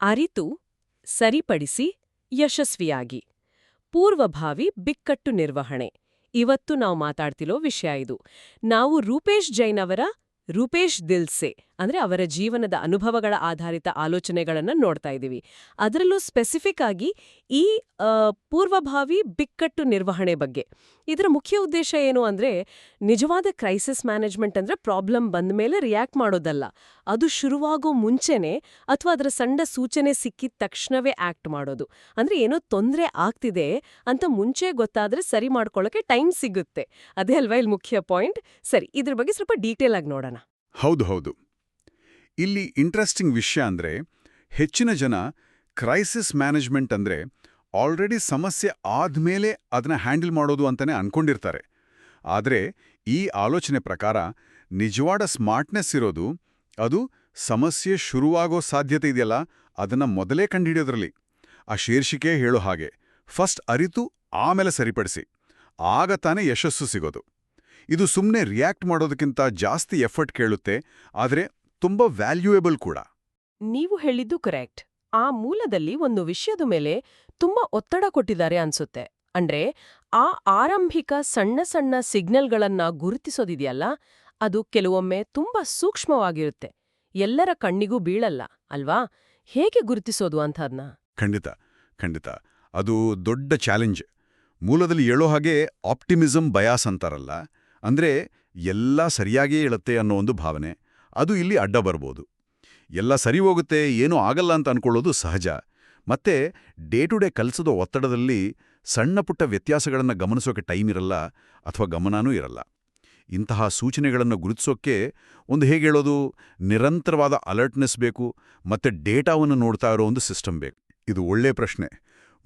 ಅರಿತು, ಸರಿಪಡಿಸಿ, ಯಶಸ್ವಿಯಾಗಿ. ಪೂರ್ವಭಾವಿ ಬಿಕ್ಕಟ್ಟು ನಿರ್ವಹಣೆ. ಇವತ್ತು ನಾವು ಮಾತಾಡ್ತಿರೋ ವಿಷಯ ಇದು. ನಾವು ರೂಪೇಶ್ ಜೈನ್ ಅವರ ರೂಪೇಶ್ ದಿಲ್ಸೆ. ಅಂದ್ರೆ ಅವರ ಜೀವನದ ಅನುಭವಗಳ ಆಧಾರಿತ ಆಲೋಚನೆಗಳನ್ನು ನೋಡ್ತಾ ಇದ್ದೀವಿ. ಅದರಲ್ಲೂ ಸ್ಪೆಸಿಫಿಕ್ ಆಗಿ ಈ ಪೂರ್ವಭಾವಿ ಬಿಕ್ಕಟ್ಟು ನಿರ್ವಹಣೆ ಬಗ್ಗೆ. ಇದರ ಮುಖ್ಯ ಉದ್ದೇಶ ಏನು ಅಂದ್ರೆ ನಿಜವಾದ ಕ್ರೈಸಿಸ್ ಮ್ಯಾನೇಜ್ಮೆಂಟ್ ಅಂದರೆ ಪ್ರಾಬ್ಲಮ್ ಬಂದ ಮೇಲೆ ರಿಯಾಕ್ಟ್ ಮಾಡೋದಲ್ಲ. ಅದು ಶುರುವಾಗೋ ಮುಂಚೆನೇ ಅಥವಾ ಅದರ ಸಣ್ಣ ಸೂಚನೆ ಸಿಕ್ಕಿದ ತಕ್ಷಣವೇ ಆಕ್ಟ್ ಮಾಡೋದು. ಅಂದ್ರೆ ಏನೋ ತೊಂದರೆ ಆಗ್ತಿದೆ ಅಂತ ಮುಂಚೆ ಗೊತ್ತಾದ್ರೆ ಸರಿ ಮಾಡ್ಕೊಳ್ಳೋಕೆ ಟೈಮ್ ಸಿಗುತ್ತೆ. ಅದೇ ಅಲ್ವಾ ಇಲ್ಲಿ ಮುಖ್ಯ ಪಾಯಿಂಟ್ ಸರಿ, ಇದ್ರ ಬಗ್ಗೆ ಸ್ವಲ್ಪ ಡೀಟೇಲ್ ಆಗಿ ನೋಡೋಣ. ಹೌದು ಹೌದು. ಇಲ್ಲಿ ಇಂಟ್ರೆಸ್ಟಿಂಗ್ ವಿಷಯ ಅಂದ್ರೆ ಹೆಚ್ಚಿನ ಜನ ಕ್ರೈಸಿಸ್ ಮ್ಯಾನೇಜ್ಮೆಂಟ್ ಅಂದ್ರೆ ಆಲ್ರೆಡಿ ಸಮಸ್ಯೆ ಆದಮೇಲೆ ಅದನ್ನ ಹ್ಯಾಂಡಲ್ ಮಾಡೋದು ಅಂತಲೇ ಅನ್ಕೊಂಡಿರ್ತಾರೆ. ಆದರೆ ಈ ಆಲೋಚನೆ ಪ್ರಕಾರ ನಿಜವಾದ ಸ್ಮಾರ್ಟ್ನೆಸ್ ಇರೋದು ಅದು ಸಮಸ್ಯೆ ಶುರುವಾಗೋ ಸಾಧ್ಯತೆ ಇದೆಯಲ್ಲ, ಅದನ್ನು ಮೊದಲೇ ಕಂಡುಹಿಡಿಯೋದ್ರಲ್ಲಿ. ಆ ಶೀರ್ಷಿಕೆ ಹೇಳೋ ಹಾಗೆ ಫಸ್ಟ್ ಅರಿತು ಆಮೇಲೆ ಸರಿಪಡಿಸಿ, ಆಗ ತಾನೇ ಯಶಸ್ಸು ಸಿಗೋದು. ಇದು ಸುಮ್ಮನೆ ರಿಯಾಕ್ಟ್ ಮಾಡೋದಕ್ಕಿಂತ ಜಾಸ್ತಿ ಎಫರ್ಟ್ ಕೇಳುತ್ತೆ, ಆದರೆ ತುಂಬ ವ್ಯಾಲ್ಯೂಯೇಬಲ್ ಕೂಡ. ನೀವು ಹೇಳಿದ್ದು ಕರೆಕ್ಟ್ ಆ ಮೂಲದಲ್ಲಿ ಒಂದು ವಿಷಯದ ಮೇಲೆ ತುಂಬಾ ಒತ್ತಡ ಕೊಟ್ಟಿದ್ದಾರೆ ಅನ್ಸುತ್ತೆ. ಅಂದ್ರೆ ಆ ಆರಂಭಿಕ ಸಣ್ಣ ಸಣ್ಣ ಸಿಗ್ನಲ್ಗಳನ್ನ ಗುರುತಿಸೋದಿದೆಯಲ್ಲ ಅದು ಕೆಲವೊಮ್ಮೆ ತುಂಬಾ ಸೂಕ್ಷ್ಮವಾಗಿರುತ್ತೆ. ಎಲ್ಲರ ಕಣ್ಣಿಗೂ ಬೀಳಲ್ಲ ಅಲ್ವಾ? ಹೇಗೆ ಗುರುತಿಸೋದು ಅಂಥದ್ನ? ಖಂಡಿತ ಖಂಡಿತ. ಅದು ದೊಡ್ಡ ಚಾಲೆಂಜ್ ಮೂಲದಲ್ಲಿ ಹೇಳೋ ಹಾಗೆ ಆಪ್ಟಿಮಿಸಂ ಬಯಾಸ್ ಅಂತಾರಲ್ಲ ಅಂದ್ರೆ ಎಲ್ಲ ಸರಿಯಾಗಿಯೇ ಇಳುತ್ತೆ ಅನ್ನೋ ಒಂದು ಭಾವನೆ. ಅದು ಇಲ್ಲಿ ಅಡ್ಡ ಬರ್ಬೋದು. ಎಲ್ಲ ಸರಿ ಹೋಗುತ್ತೆ, ಏನೂ ಆಗಲ್ಲ ಅಂತ ಅನ್ಕೊಳ್ಳೋದು ಸಹಜ. ಮತ್ತೆ ಡೇ ಟು ಡೇ ಕಲಿಸೋದ ಒತ್ತಡದಲ್ಲಿ ಸಣ್ಣ ಪುಟ್ಟ ವ್ಯತ್ಯಾಸಗಳನ್ನು ಗಮನಿಸೋಕೆ ಟೈಮ್ ಇರಲ್ಲ ಅಥವಾ ಗಮನನೂ ಇರಲ್ಲ. ಇಂತಹ ಸೂಚನೆಗಳನ್ನು ಗುರುತಿಸೋಕ್ಕೆ ಒಂದು ಹೇಗೆ ಹೇಳೋದು? ನಿರಂತರವಾದ ಅಲರ್ಟ್ನೆಸ್ ಬೇಕು, ಮತ್ತೆ ಡೇಟಾವನ್ನು ನೋಡ್ತಾ ಇರೋ ಒಂದು ಸಿಸ್ಟಮ್ ಬೇಕು. ಇದು ಒಳ್ಳೆ ಪ್ರಶ್ನೆ.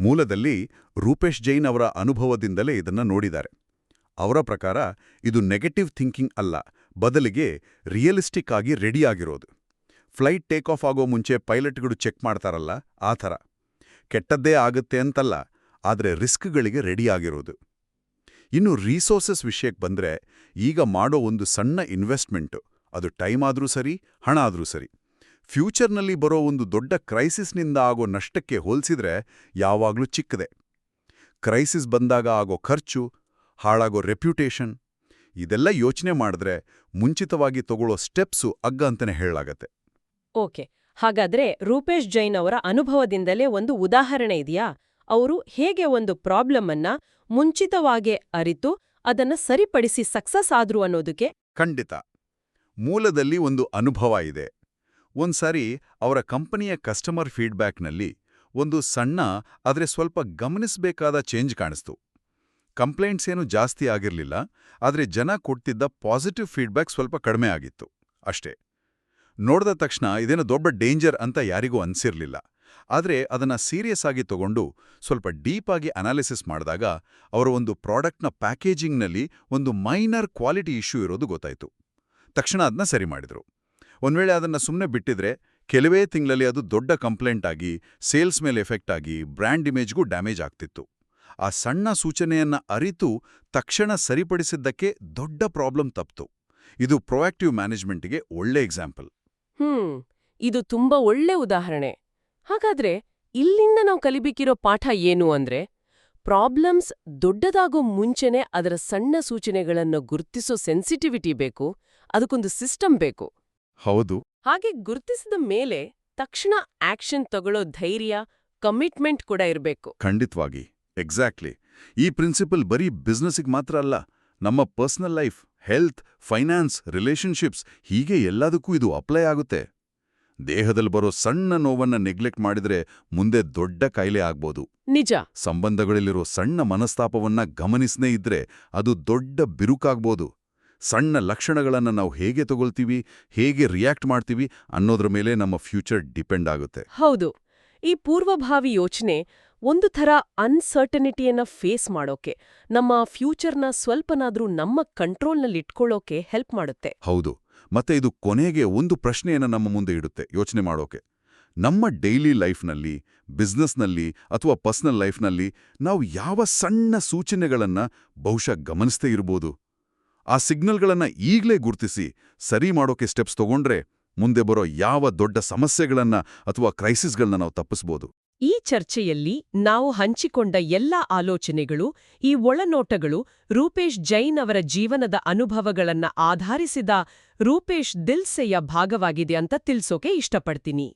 ಮೂಲದಲ್ಲಿ ರೂಪೇಶ್ ಜೈನ್ ಅವರ ಅನುಭವದಿಂದಲೇ ಇದನ್ನ ನೋಡಿದ್ದಾರೆ. ಅವರ ಪ್ರಕಾರ ಇದು ನೆಗೆಟಿವ್ ಥಿಂಕಿಂಗ್ ಅಲ್ಲ ಬದಲಿಗೆ ರಿಯಲಿಸ್ಟಿಕ್ ಆಗಿ ರೆಡಿಯಾಗಿರೋದು. ಫ್ಲೈಟ್ ಟೇಕ್ ಆಫ್ ಆಗೋ ಮುಂಚೆ ಪೈಲಟ್ಗಳು ಚೆಕ್ ಮಾಡ್ತಾರಲ್ಲ, ಆ ಥರ. ಕೆಟ್ಟದ್ದೇ ಆಗುತ್ತೆ ಅಂತಲ್ಲ, ಆದರೆ ರಿಸ್ಕ್ಗಳಿಗೆ ರೆಡಿಯಾಗಿರೋದು. ಇನ್ನು ರೀಸೋರ್ಸಸ್ ವಿಷಯಕ್ಕೆ ಬಂದ್ರೆ ಈಗ ಮಾಡೋ ಒಂದು ಸಣ್ಣ ಇನ್ವೆಸ್ಟ್ಮೆಂಟು ಅದು ಟೈಮ್ ಆದ್ರೂ ಸರಿ, ಹಣ ಆದ್ರೂ ಸರಿ. ಫ್ಯೂಚರ್ನಲ್ಲಿ ಬರೋ ಒಂದು ದೊಡ್ಡ ಕ್ರೈಸಿಸ್ನಿಂದ ಆಗೋ ನಷ್ಟಕ್ಕೆ ಹೋಲಿಸಿದ್ರೆ ಯಾವಾಗಲೂ ಚಿಕ್ಕದೆ. ಕ್ರೈಸಿಸ್ ಬಂದಾಗ ಆಗೋ ಖರ್ಚು, ಹಾಳಾಗೋ ರೆಪ್ಯುಟೇಷನ್ ಇದೆಲ್ಲ ಯೋಚನೆ ಮಾಡಿದ್ರೆ ಮುಂಚಿತವಾಗಿ ತಗೊಳ್ಳೋ ಸ್ಟೆಪ್ಸು ಅಗ್ಗ ಅಂತಲೇ ಹೇಳಲಾಗತ್ತೆ. ಓಕೆ ಹಾಗಾದ್ರೆ ರೂಪೇಶ್ ಜೈನ್ ಅವರ ಅನುಭವದಿಂದಲೇ ಒಂದು ಉದಾಹರಣೆ ಇದೆಯಾ? ಅವರು ಹೇಗೆ ಒಂದು ಪ್ರಾಬ್ಲಮ್ ಅನ್ನ ಮುಂಚಿತವಾಗೇ ಅರಿತು ಅದನ್ನ ಸರಿಪಡಿಸಿ ಸಕ್ಸಸ್ ಆದ್ರು ಅನ್ನೋದಕ್ಕೆ? ಖಂಡಿತ. ಮೂಲದಲ್ಲಿ ಒಂದು ಅನುಭವ ಇದೆ. ಒಂದ್ಸಾರಿ ಅವರ ಕಂಪನಿಯ ಕಸ್ಟಮರ್ ಫೀಡ್ಬ್ಯಾಕ್ನಲ್ಲಿ ಒಂದು ಸಣ್ಣ ಆದರೆ ಸ್ವಲ್ಪ ಗಮನಿಸಬೇಕಾದ ಚೇಂಜ್ ಕಾಣಿಸ್ತು. ಕಂಪ್ಲೇಂಟ್ಸ್ ಏನು ಜಾಸ್ತಿ ಆಗಿರಲಿಲ್ಲ, ಆದರೆ ಜನ ಕೊಡ್ತಿದ್ದ ಪಾಸಿಟಿವ್ ಫೀಡ್ಬ್ಯಾಕ್ ಸ್ವಲ್ಪ ಕಡಿಮೆ ಆಗಿತ್ತು, ಅಷ್ಟೇ. ನೋಡಿದ ತಕ್ಷಣ ಇದೇನು ದೊಡ್ಡ ಡೇಂಜರ್ ಅಂತ ಯಾರಿಗೂ ಅನ್ಸಿರ್ಲಿಲ್ಲ, ಆದರೆ ಅದನ್ನ ಸೀರಿಯಸ್ ಆಗಿ ತಗೊಂಡು ಸ್ವಲ್ಪ ಡೀಪ್ ಆಗಿ ಅನಾಲಿಸಿಸ್ ಮಾಡಿದಾಗ ಅವರ ಒಂದು ಪ್ರಾಡಕ್ಟ್ನ ಪ್ಯಾಕೇಜಿಂಗ್ನಲ್ಲಿ ಒಂದು ಮೈನರ್ ಕ್ವಾಲಿಟಿ ಇಶ್ಯೂ ಇರೋದು ಗೊತ್ತಾಯ್ತು. ತಕ್ಷಣ ಅದನ್ನ ಸರಿ ಮಾಡಿದ್ರು. ಒಂದ್ವೇಳೆ ಅದನ್ನ ಸುಮ್ಮನೆ ಬಿಟ್ಟಿದ್ರೆ ಕೆಲವೇ ತಿಂಗಳಲ್ಲಿ ಅದು ದೊಡ್ಡ ಕಂಪ್ಲೇಂಟ್ ಆಗಿ ಸೇಲ್ಸ್ ಮೇಲೆ ಎಫೆಕ್ಟ್ ಆಗಿ ಬ್ರ್ಯಾಂಡ್ ಇಮೇಜ್ಗೂ ಡ್ಯಾಮೇಜ್ ಆಗ್ತಿತ್ತು. ಆ ಸಣ್ಣ ಸೂಚನೆಯನ್ನ ಅರಿತು ತಕ್ಷಣ ಸರಿಪಡಿಸಿದ್ದಕ್ಕೆ ದೊಡ್ಡ ಪ್ರಾಬ್ಲಮ್ ತಪ್ತು. ಇದು ಪ್ರೊಯಾಕ್ಟಿವ್ ಮ್ಯಾನೇಜ್ಮೆಂಟ್ಗೆ ಒಳ್ಳೆ ಎಕ್ಸಾಂಪಲ್. ಹ್ಮ್ ಇದು ತುಂಬಾ ಒಳ್ಳೆ ಉದಾಹರಣೆ. ಹಾಗಾದ್ರೆ ಇಲ್ಲಿಂದ ನಾವು ಕಲಿಬೇಕಿರೋ ಪಾಠ ಏನು ಅಂದ್ರೆ ಪ್ರಾಬ್ಲಮ್ಸ್ ದೊಡ್ಡದಾಗೋ ಮುಂಚೆನೆ ಅದರ ಸಣ್ಣ ಸೂಚನೆಗಳನ್ನು ಗುರ್ತಿಸೋ ಸೆನ್ಸಿಟಿವಿಟಿ ಬೇಕು ಅದಕ್ಕೊಂದು ಸಿಸ್ಟಮ್ ಬೇಕು. ಹೌದು. ಹಾಗೆ ಗುರುತಿಸಿದ ಮೇಲೆ ತಕ್ಷಣ ಆಕ್ಷನ್ ತಗೊಳ್ಳೋ ಧೈರ್ಯ ಕಮಿಟ್ಮೆಂಟ್ ಕೂಡ ಇರಬೇಕು. ಖಂಡಿತವಾಗಿ. ಎಕ್ಸಾಕ್ಟ್ಲಿ ಈ ಪ್ರಿನ್ಸಿಪಲ್ ಬರೀ ಬಿಸ್ನೆಸ್ಸಿಗೆ ಮಾತ್ರ ಅಲ್ಲ ನಮ್ಮ personal life health finance relationships ಹೀಗೆ ಎಲ್ಲದಕ್ಕೂ ಇದು ಅಪ್ಲೈ ಆಗುತ್ತೆ. ದೇಹದಲ್ಲಿ ಬರೋ ಸಣ್ಣ ನೋವನ್ನ ನೆಗ್ಲೆಕ್ಟ್ ಮಾಡಿದ್ರೆ ಮುಂದೆ ದೊಡ್ಡ ಕಾಯಿಲೆ ಆಗ್ಬೋದು. ನಿಜ. ಸಂಬಂಧಗಳಲ್ಲಿರೋ ಸಣ್ಣ ಮನಸ್ತಾಪವನ್ನ ಗಮನಿಸ್ನೇ ಇದ್ರೆ ಅದು ದೊಡ್ಡ ಬಿರುಕಾಗ್ಬೋದು. ಸಣ್ಣ ಲಕ್ಷಣಗಳನ್ನ ನಾವು ಹೇಗೆ ತಗೊಳ್ತೀವಿ ಹೇಗೆ ರಿಯಾಕ್ಟ್ ಮಾಡ್ತೀವಿ ಅನ್ನೋದ್ರ ಮೇಲೆ ನಮ್ಮ ಫ್ಯೂಚರ್ ಡಿಪೆಂಡ್ ಆಗುತ್ತೆ. ಹೌದು. ಈ ಪೂರ್ವಭಾವಿ ಯೋಚನೆ ಒಂದು ಥರ ಅನ್ಸರ್ಟನಿಟಿಯನ್ನ ಫೇಸ್ ಮಾಡೋಕೆ, ನಮ್ಮ ಫ್ಯೂಚರ್ನ ಸ್ವಲ್ಪನಾದ್ರೂ ನಮ್ಮ ಕಂಟ್ರೋಲ್ನಲ್ಲಿ ಇಟ್ಕೊಳ್ಳೋಕೆ ಹೆಲ್ಪ್ ಮಾಡುತ್ತೆ. ಹೌದು. ಮತ್ತೆ ಇದು ಕೊನೆಗೆ ಒಂದು ಪ್ರಶ್ನೆಯನ್ನ ನಮ್ಮ ಮುಂದೆ ಇಡುತ್ತೆ, ಯೋಚನೆ ಮಾಡೋಕೆ. ನಮ್ಮ ಡೈಲಿ ಲೈಫ್ನಲ್ಲಿ ಬಿಸ್ನೆಸ್ನಲ್ಲಿ ಅಥವಾ ಪರ್ಸನಲ್ ಲೈಫ್ನಲ್ಲಿ ನಾವು ಯಾವ ಸಣ್ಣ ಸೂಚನೆಗಳನ್ನ ಬಹುಶಃ ಗಮನಿಸ್ತೇ ಇರ್ಬೋದು? ಆ ಸಿಗ್ನಲ್ಗಳನ್ನ ಈಗಲೇ ಗುರುತಿಸಿ, ಸರಿ ಮಾಡೋಕೆ ಸ್ಟೆಪ್ಸ್ ತಗೊಂಡ್ರೆ ಮುಂದೆ ಬರೋ ಯಾವ ದೊಡ್ಡ ಸಮಸ್ಯೆಗಳನ್ನು ಅಥವಾ ಕ್ರೈಸಿಸ್ಗಳನ್ನ ನಾವು ತಪ್ಪಿಸ್ಬೋದು. ಈ ಚರ್ಚೆಯಲ್ಲಿ ನಾವು ಹಂಚಿಕೊಂಡ ಎಲ್ಲ ಆಲೋಚನೆಗಳು, ಈ ಒಳನೋಟಗಳು ರೂಪೇಶ್ ಜೈನ್ ಅವರ ಜೀವನದ ಅನುಭವಗಳನ್ನ ಆಧರಿಸಿದ ರೂಪೇಶ್ ದಿಲ್ಸೆಯ ಭಾಗವಾಗಿದೆ ಅಂತ ತಿಳ್ಸೋಕೆ ಇಷ್ಟಪಡ್ತೀನಿ.